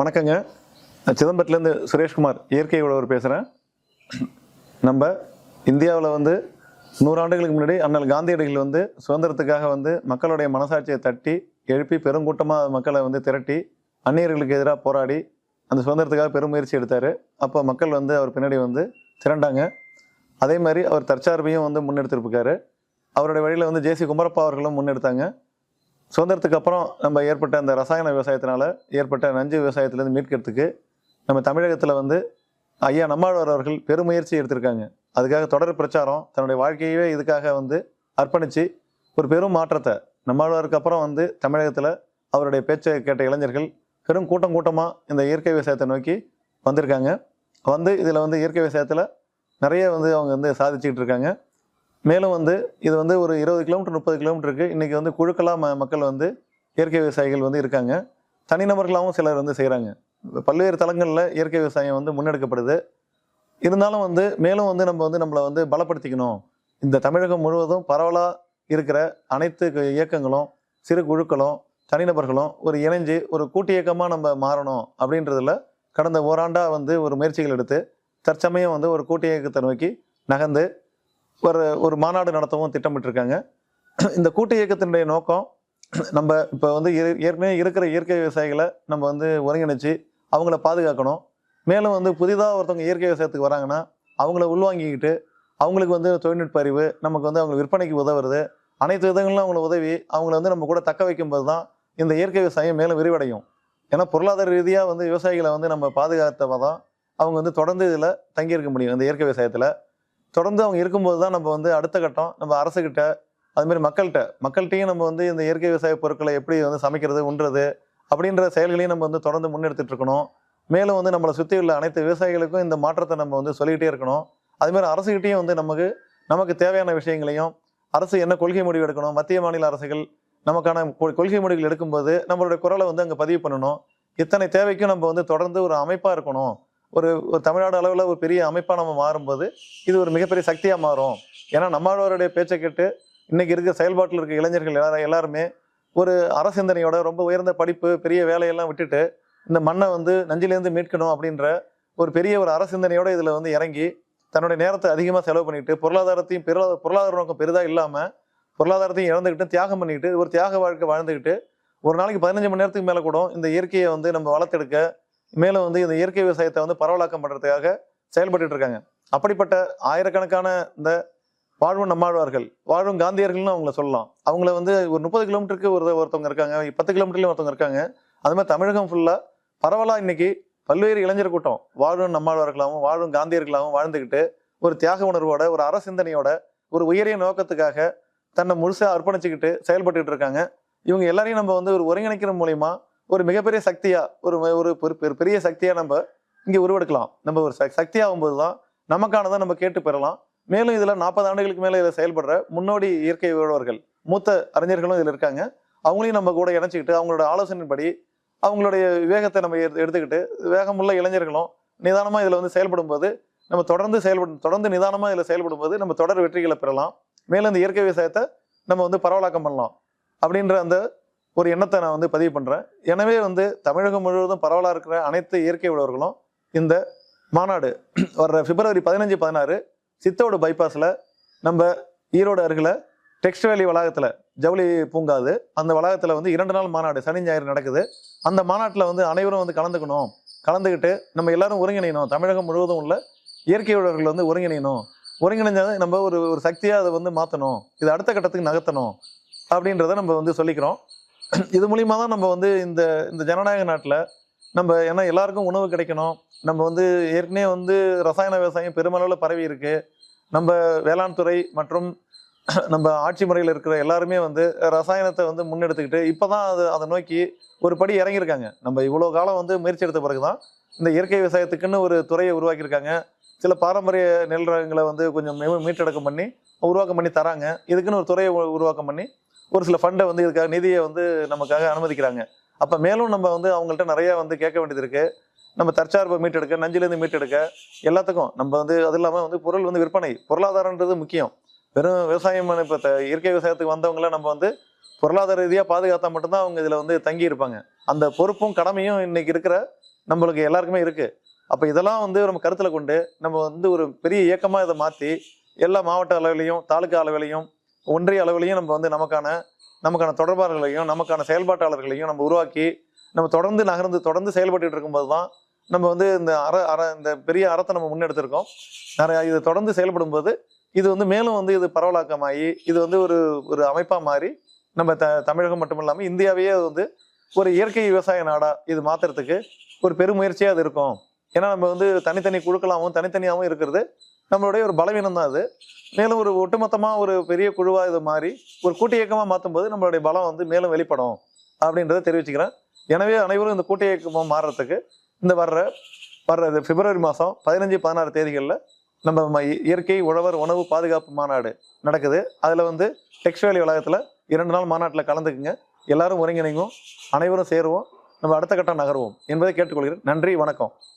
வணக்கங்க. நான் சிதம்பரத்துலேருந்து சுரேஷ்குமார் இயற்கை உழவர் பேசுகிறேன் நம்ம இந்தியாவில் வந்து நூறாண்டுகளுக்கு முன்னாடி அண்ணல் காந்தியடிகள் வந்து சுதந்திரத்துக்காக வந்து மக்களுடைய மனசாட்சியை தட்டி எழுப்பி பெருங்கூட்டமாக மக்களை வந்து திரட்டி அந்நியர்களுக்கு எதிராக போராடி அந்த சுதந்திரத்துக்காக பெரும் முயற்சி எடுத்தார். அப்போ மக்கள் வந்து அவர் பின்னாடி வந்து திரண்டாங்க. அதே மாதிரி அவர் தற்சார்பையும் வந்து முன்னெடுத்திருக்காரு அவருடைய வழியில் வந்து ஜேசி குமரப்பா அவர்களும் முன்னெடுத்தாங்க. சுதந்திரத்துக்கு அப்புறம் நம்ம ஏற்பட்ட அந்த ரசாயன விவசாயத்தினால ஏற்பட்ட நஞ்சு விவசாயத்திலேருந்து மீட்கிறதுக்கு நம்ம தமிழகத்தில் வந்து ஐயா நம்மாழ்வார் அவர்கள் பெருமுயற்சி எடுத்திருக்காங்க. அதுக்காக தொடர் பிரச்சாரம் தன்னுடைய வாழ்க்கையவே இதுக்காக வந்து அர்ப்பணித்து ஒரு பெரும் மாற்றத்தை நம்மாழ்வாருக்கு அப்புறம் வந்து தமிழகத்தில் அவருடைய பேச்சை கேட்ட இளைஞர்கள் பெரும் கூட்டம் கூட்டமாக இந்த இயற்கை விவசாயத்தை நோக்கி வந்திருக்காங்க. வந்து இதில் வந்து இயற்கை விவசாயத்தில் நிறைய வந்து அவங்க வந்து சாதிச்சுக்கிட்டு இருக்காங்க. மேலும் வந்து இது வந்து ஒரு இருபது கிலோமீட்டர் முப்பது கிலோமீட்டருக்கு இன்றைக்கி வந்து குழுக்களாக ம மக்கள் வந்து இயற்கை விவசாயிகள் வந்து இருக்காங்க. தனிநபர்களாகவும் சிலர் வந்து செய்கிறாங்க பல்வேறு தளங்களில் இயற்கை விவசாயம் வந்து முன்னெடுக்கப்படுது. இருந்தாலும் வந்து மேலும் வந்து நம்ம வந்து நம்மளை வந்து பலப்படுத்திக்கணும். இந்த தமிழகம் முழுவதும் பரவலாக இருக்கிற அனைத்து இயக்கங்களும் சிறு குழுக்களும் தனிநபர்களும் ஒரு இணைஞ்சு ஒரு கூட்டு இயக்கமாக நம்ம மாறணும் அப்படின்றதுல கடந்த ஓராண்டாக வந்து ஒரு முயற்சிகள் எடுத்து தற்சமயம் வந்து ஒரு கூட்டு இயக்கத்தை நோக்கி நகர்ந்து ஒரு ஒரு மாநாடு நடத்தவும் திட்டமிட்டிருக்காங்க. இந்த கூட்டு இயக்கத்தினுடைய நோக்கம் நம்ம இப்போ வந்து ஏ- ஏற்கனவே இருக்கிற இயற்கை விவசாயிகளை நம்ம வந்து ஒருங்கிணைச்சு அவங்கள பாதுகாக்கணும். மேலும் வந்து புதிதாக ஒருத்தவங்க இயற்கை விவசாயத்துக்கு வராங்கன்னா அவங்கள உள்வாங்கிக்கிட்டு அவங்களுக்கு வந்து தொழில்நுட்ப அறிவு நமக்கு வந்து அவங்க விற்பனைக்கு உதவுறது அனைத்து விதங்களிலும் அவங்கள உதவி அவங்கள வந்து நம்ம கூட தக்க வைக்கும்போது தான் இந்த இயற்கை விவசாயம் மேலும் விரிவடையும். ஏன்னா பொருளாதார ரீதியாக வந்து விவசாயிகளை வந்து நம்ம பாதுகாத்தவ தான் அவங்க வந்து தொடர்ந்து இதில் தங்கியிருக்க முடியும் இந்த இயற்கை விவசாயத்தில். தொடர்ந்து அவங்க இருக்கும்போது தான் நம்ம வந்து அடுத்த கட்டம் நம்ம அரசுக்கிட்ட அதுமாரி மக்கள்கிட்ட மக்கள்கிட்டையும் நம்ம வந்து இந்த இயற்கை விவசாய பொருட்களை எப்படி வந்து சமைக்கிறது உண்றது அப்படின்ற செயல்களையும் நம்ம வந்து தொடர்ந்து முன்னெடுத்துட்டு இருக்கணும். மேலும் வந்து நம்மளை சுற்றி உள்ள அனைத்து விவசாயிகளுக்கும் இந்த மாற்றத்தை நம்ம வந்து சொல்லிக்கிட்டே இருக்கணும். அதுமாரி அரசுகிட்டையும் வந்து நமக்கு நமக்கு தேவையான விஷயங்களையும் அரசு என்ன கொள்கை முடிவு எடுக்கணும் மத்திய மாநில அரசுகள் நமக்கான கொ- கொள்கை முடிவுகள் எடுக்கும்போது நம்மளுடைய குரலை வந்து அங்கே பதிவு பண்ணணும். இத்தனை தேவைக்கும் நம்ம வந்து தொடர்ந்து ஒரு அமைப்பாக இருக்கணும். ஒரு ஒரு தமிழ்நாடு அளவில் ஒரு பெரிய அமைப்பாக நம்ம மாறும்போது இது ஒரு மிகப்பெரிய சக்தியாக மாறும். ஏன்னா நம்மளோருடைய பேச்சை கேட்டு இன்றைக்கி இருக்க செயல்பாட்டில் இருக்க இளைஞர்கள் எல்லாரும் எல்லாருமே ஒரு அரசிந்தனையோட ரொம்ப உயர்ந்த படிப்பு பெரிய வேலையெல்லாம் விட்டுட்டு இந்த மண்ணை வந்து நஞ்சிலேருந்து மீட்கணும் அப்படின்ற ஒரு பெரிய ஒரு அரசிந்தனையோட இதில் வந்து இறங்கி தன்னுடைய நேரத்தை அதிகமாக செலவு பண்ணிட்டு பொருளாதாரத்தையும் பொருளாதார பொருளாதார நோக்கம் பெரிதாக இல்லாமல் பொருளாதாரத்தையும் இழந்துக்கிட்டு தியாகம் பண்ணிக்கிட்டு ஒரு தியாக வாழ்க்கை வாழ்ந்துக்கிட்டு ஒரு நாளைக்கு பதினஞ்சு மணி நேரத்துக்கு மேலே கூட இந்த இயற்கையை வந்து நம்ம வளர்த்தெடுக்க மேலும் வந்து இந்த இயற்கை விவசாயத்தை வந்து பரவலாக்கம் பண்ணுறதுக்காக செயல்பட்டு இருக்காங்க. அப்படிப்பட்ட ஆயிரக்கணக்கான இந்த வாழும் நம்மாழ்வார்கள் வாழும் காந்தியர்கள்னு அவங்கள சொல்லலாம். அவங்கள வந்து ஒரு முப்பது கிலோமீட்டருக்கு ஒரு ஒருத்தவங்க இருக்காங்க பத்து கிலோமீட்டர்லயும் ஒருத்தவங்க இருக்காங்க. அது மாதிரி தமிழகம் ஃபுல்லாக பரவலாக இன்னைக்கு பல்வேறு இளைஞர் கூட்டம் வாழும் நம்மாழ்வார்களாகவும் வாழும் காந்தியர்களாகவும் வாழ்ந்துக்கிட்டு ஒரு தியாக உணர்வோட ஒரு அறசிந்தனையோட ஒரு உயரிய நோக்கத்துக்காக தன்னை முழுசாக அர்ப்பணிச்சுக்கிட்டு செயல்பட்டுக்கிட்டு இருக்காங்க. இவங்க எல்லாரையும் நம்ம வந்து ஒரு ஒருங்கிணைக்கிற மூலயமா ஒரு மிகப்பெரிய சக்தியா ஒரு ஒரு பெரு- பெரு- பெரிய சக்தியா நம்ம இங்கே உருவெடுக்கலாம். நம்ம ஒரு சக்தி ஆகும்போது தான் நமக்கானதை நம்ம கேட்டு பெறலாம். மேலும் இதில் நாற்பது ஆண்டுகளுக்கு மேலே இதில் செயல்படுற முன்னோடி இயற்கை உழவர்கள் மூத்த அறிஞர்களும் இதில் இருக்காங்க. அவங்களையும் நம்ம கூட இணைச்சிக்கிட்டு அவங்களோட ஆலோசனைப்படி அவங்களுடைய வேகத்தை நம்ம எடுத்து- எடுத்துக்கிட்டு வேகமுள்ள இளைஞர்களும் நிதானமாக இதில் வந்து செயல்படும் போது நம்ம தொடர்ந்து செயல்படும் தொடர்ந்து நிதானமாக இதில் செயல்படும் போது நம்ம தொடர் வெற்றிகளை பெறலாம். மேலும் இந்த இயற்கை விவசாயத்தை நம்ம வந்து பரவலாக்கம் பண்ணலாம். அப்படின்ற அந்த ஒரு எண்ணத்தை நான் வந்து பதிவு பண்ணுறேன் எனவே வந்து தமிழகம் முழுவதும் பரவலாக இருக்கிற அனைத்து இயற்கை உழவர்களும் இந்த மாநாடு வர்ற பிப்ரவரி பதினஞ்சு பதினாறு சித்தோடு பைபாஸில் நம்ம ஈரோடு அருகில் டெக்ஸ்ட் வேலி வளாகத்தில் ஜவுளி பூங்காது அந்த வளாகத்தில் வந்து இரண்டு நாள் மாநாடு சனி ஞாயிறு நடக்குது. அந்த மாநாட்டில் வந்து அனைவரும் வந்து கலந்துக்கணும். கலந்துக்கிட்டு நம்ம எல்லாரும் ஒருங்கிணையணும். தமிழகம் முழுவதும் உள்ள இயற்கை உழவர்கள் வந்து ஒருங்கிணையணும். ஒருங்கிணைஞ்சாத நம்ம ஒரு ஒரு சக்தியாக அதை வந்து மாற்றணும் இது அடுத்த கட்டத்துக்கு நகர்த்தணும். அப்படின்றத நம்ம வந்து சொல்லிக்கிறோம். இது மூலியமா தான் நம்ம வந்து இந்த இந்த ஜனநாயக நாட்டில் நம்ம ஏன்னா எல்லாருக்கும் உணவு கிடைக்கணும். நம்ம வந்து ஏற்கனவே வந்து ரசாயன விவசாயம் பெருமளவில் பரவி இருக்கு. நம்ம வேளாண் துறை மற்றும் நம்ம ஆட்சி முறையில் இருக்கிற எல்லாருமே வந்து ரசாயனத்தை வந்து முன்னெடுத்துக்கிட்டு இப்போ தான் அது அதை நோக்கி ஒரு படி இறங்கியிருக்காங்க. நம்ம இவ்வளோ காலம் வந்து முயற்சி எடுத்த பிறகு தான் இந்த இயற்கை விவசாயத்துக்குன்னு ஒரு துறையை உருவாக்கியிருக்காங்க. சில பாரம்பரிய நெல் ரகங்களை வந்து கொஞ்சம் மீட்டடக்கம் பண்ணி உருவாக்கம் பண்ணி தராங்க. இதுக்குன்னு ஒரு துறையை உருவாக்கம் பண்ணி ஒரு சில ஃபண்டை வந்து இதுக்காக நிதியை வந்து நமக்காக அனுமதிக்கிறாங்க. அப்போ மேலும் நம்ம வந்து அவங்கள்ட்ட நிறையா வந்து கேட்க வேண்டியது இருக்குது நம்ம தற்சார்பை மீட்டெடுக்க நஞ்சிலேருந்து மீட்டெடுக்க எல்லாத்துக்கும் நம்ம வந்து அது இல்லாமல் வந்து பொருள் வந்து விற்பனை பொருளாதாரன்றது முக்கியம். வெறும் விவசாயம் இப்போ இயற்கை விவசாயத்துக்கு வந்தவங்கள நம்ம வந்து பொருளாதார ரீதியாக பாதுகாத்தா மட்டும்தான் அவங்க இதில் வந்து தங்கி இருப்பாங்க. அந்த பொறுப்பும் கடமையும் இன்னைக்கு இருக்கிற நம்மளுக்கு எல்லாருக்குமே இருக்குது அப்போ இதெல்லாம் வந்து நம்ம கருத்தில் கொண்டு நம்ம வந்து ஒரு பெரிய இயக்கமாக இதை மாற்றி எல்லா மாவட்ட அளவிலையும் தாலுக்கா அளவிலையும் ஒன்றிய அளவிலையும் நம்ம வந்து நமக்கான நமக்கான தொடர்பாளர்களையும் நமக்கான செயல்பாட்டாளர்களையும் நம்ம உருவாக்கி நம்ம தொடர்ந்து நகர்ந்து தொடர்ந்து செயல்பட்டு இருக்கும்போது தான் நம்ம வந்து இந்த அற அற இந்த பெரிய அறத்தை நம்ம முன்னெடுத்திருக்கோம். நிறைய இது தொடர்ந்து செயல்படும் போது இது வந்து மேலும் வந்து இது பரவலாக்கமாகி இது வந்து ஒரு ஒரு அமைப்பாக மாறி நம்ம த தமிழகம் மட்டும் இல்லாமல் இந்தியாவையே அது வந்து ஒரு இயற்கை விவசாய நாடாக இது மாற்றுறதுக்கு ஒரு பெருமுயற்சியாக அது இருக்கும். ஏன்னா நம்ம வந்து தனித்தனி குழுக்களாகவும் தனித்தனியாகவும் இருக்கிறது. நம்மளுடைய ஒரு பலவீனம் தான் அது. மேலும் ஒரு ஒட்டுமொத்தமாக ஒரு பெரிய குழுவாக இது மாறி ஒரு கூட்டு இயக்கமாக மாற்றும் போது நம்மளுடைய பலம் வந்து மேலும் வெளிப்படும் அப்படின்றத தெரிவிச்சுக்கிறேன். எனவே அனைவரும் இந்த கூட்டு இயக்கமாக மாறுறதுக்கு இந்த வர்ற வர்ற இது பிப்ரவரி மாதம் பதினஞ்சு பதினாறு தேதிகளில் நம்ம ம- இயற்கை உழவர் உணவு பாதுகாப்பு மாநாடு நடக்குது. அதில் வந்து டெக்ஸ்டைல் வளாகத்தில் இரண்டு நாள் மாநாட்டில் கலந்துக்குங்க. எல்லாரும் ஒருங்கிணைங்கும் அனைவரும் சேருவோம். நம்ம அடுத்த கட்டம் நகருவோம் என்பதை கேட்டுக்கொள்கிறேன். நன்றி வணக்கம்.